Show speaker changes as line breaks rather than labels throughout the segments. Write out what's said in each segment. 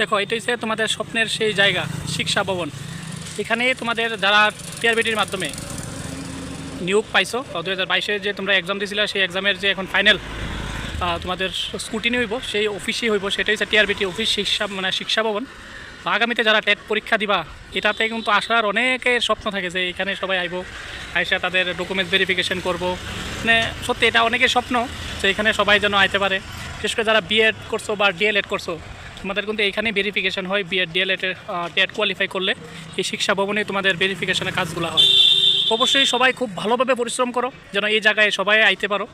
দেখো, এটা হচ্ছে তোমাদের স্বপ্নের সেই জায়গা, শিক্ষা ভবন। এখানে তোমাদের যারা টিআরবিটির মাধ্যমে নিয়োগ পাইছো দু হাজার বাইশে যে তোমরা এক্সাম দিয়েছিলে সেই এক্সামের যে এখন ফাইনাল তোমাদের স্কুটিনি হইব, সেই অফিসই হইব, সেটাই হচ্ছে টিআরবিটি অফিস শিক্ষা মানে শিক্ষা ভবন। আগামীতে যারা টেট পরীক্ষা দিবা, এটাতে কিন্তু আসার অনেকের স্বপ্ন থাকে যে এখানে সবাই আইব, আইসা তাদের ডকুমেন্টস ভেরিফিকেশন করব। মানে সত্যি এটা অনেকের স্বপ্ন যে এখানে সবাই যেন আইতে পারে। বিশেষ করে যারা বিএড করছ বা ডিএলএড করছ তোমাদের কিন্তু এখানেই ভেরিফিকেশন হয় বিএড ডিএলএডের টেট কোয়ালিফাই করলে এই শিক্ষা ভবনে তোমাদের ভেরিফিকেশনের কাজগুলো হয়। অবশ্যই সবাই খুব ভালোভাবে পরিশ্রম করো, যেন এই জায়গায় সবাই আইতে পারো।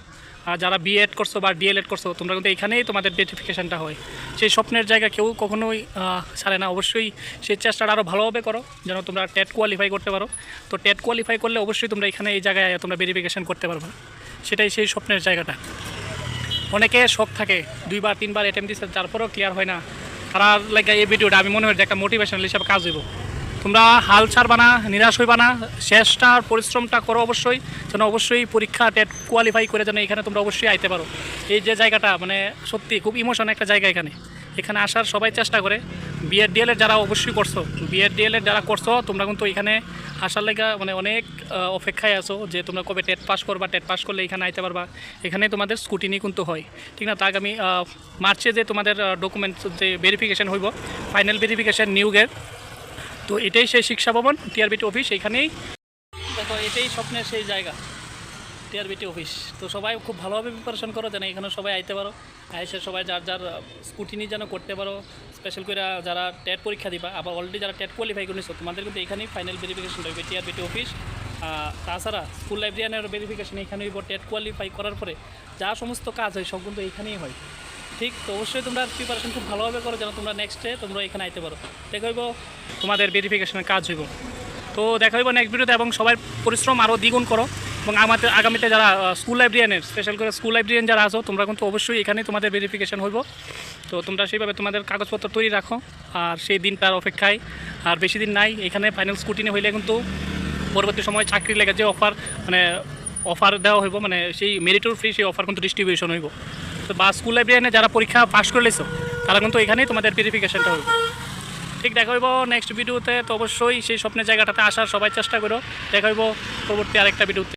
আর যারা বিএড করছ বা ডিএলএড করছ, তোমরা কিন্তু এখানেই তোমাদের ভেরিফিকেশনটা হয়। সেই স্বপ্নের জায়গা কেউ কখনোই ছাড়ে না। অবশ্যই সেই চেষ্টাটা আরও ভালোভাবে করো, যেন তোমরা টেট কোয়ালিফাই করতে পারো। তো টেট কোয়ালিফাই করলে অবশ্যই তোমরা এখানে এই জায়গায় তোমরা ভেরিফিকেশন করতে পারবে। সেটাই সেই স্বপ্নের জায়গাটা। অনেকে শখ থাকে, দুইবার, তিনবার এটেম দিচ্ছে তারপরেও ক্লিয়ার হয় না। তারা লাইক এই ভিডিওটা আমি মনে হয় একটা মোটিভেশনাল হিসাবে কাজ হইব তোমরা হাল ছাড়বা না, নিরাশ হইবা না, শেষটা আর পরিশ্রমটা করো অবশ্যই, যেন অবশ্যই পরীক্ষা টেট কোয়ালিফাই করে যেন এখানে তোমরা অবশ্যই আইতে পারো। এই যে জায়গাটা মানে সত্যি খুব ইমোশন একটা জায়গা এখানে। এখানে আসার সবাই চেষ্টা করে বিএড ডিএলএড যারা অবশ্যই করছ বিএড ডিএলএড যারা করছ, তোমরা কিন্তু এখানে আসার লেগা মানে অনেক অপেক্ষায় আছো যে তোমরা কবে টেট পাস করবা, টেট পাস করলে এখানে আইতে পারবা। এখানে তোমাদের স্কুটিনি কিন্তু হয়। ঠিক না? তা আগামী মার্চে যে তোমাদের ডকুমেন্টস যে ভেরিফিকেশন হইব ফাইনাল ভেরিফিকেশন নিয়োগের তো এটাই সেই শিক্ষা ভবন টিআরবিটি অফিস এখানেই দেখো এটাই স্বপ্নের সেই জায়গা। TRBT office. তো সবাই খুব ভালোভাবে প্রিপারেশন করো, যেন এখানে সবাই আইতে পারো। আইসে সবাই যার যার স্কুটিনি যেন করতে পারো স্পেশাল করে যারা টেট পরীক্ষা দিবা, আবার অলরেডি যারা টেট কোয়ালিফাই করেছ, তোমাদের কিন্তু এখানেই ফাইনাল ভেরিফিকেশন রয়েছে টিআরবিটি অফিস। তাছাড়া স্কুল লাইব্রেরিয়ানের ভেরিফিকেশন এখানেই টেট কোয়ালিফাই করার পরে। যা সমস্ত কাজ হয়, সব কিন্তু এখানেই হয়। ঠিক? তো অবশ্যই তোমরা প্রিপারেশন খুব ভালোভাবে করো, যেন তোমরা নেক্সট ডে তোমরা এখানে আইতে পারো। দেখা হইব, তোমাদের ভেরিফিকেশনের কাজ হইব। তো দেখা হইব নেক্সট ভিডিওতে এবং সবাই পরিশ্রম আরও দ্বিগুণ করো। এবং আমাদের আগামীতে যারা স্কুল লাইব্রেরিয়ানের স্পেশাল করে স্কুল লাইব্রেরিয়ান যারা আছো, তোমরা কিন্তু অবশ্যই এখানে তোমাদের ভেরিফিকেশন হইব। তো তোমরা সেইভাবে তোমাদের কাগজপত্র তৈরি রাখো, আর সেই দিনটার অপেক্ষায়, আর বেশি দিন নাই, এখানে ফাইনাল স্কুটিনে হইলে কিন্তু পরবর্তী সময় চাকরি লেগে যে অফার মানে অফার দেওয়া হইব মানে সেই মেরিটর ফ্রি সেই অফার কিন্তু ডিস্ট্রিবিউশন হইব। তো বা স্কুল লাইব্রেরিয়ানে যারা পরীক্ষা পাস করে লেছো, তারা কিন্তু এখানেই তোমাদের ভেরিফিকেশনটা হইব। ঠিক দেখা হইব নেক্সট ভিডিওতে তো অবশ্যই সেই স্বপ্নের জায়গাটাতে আসার সবাই চেষ্টা করো। দেখা হইব পরবর্তী আরেকটা ভিডিওতে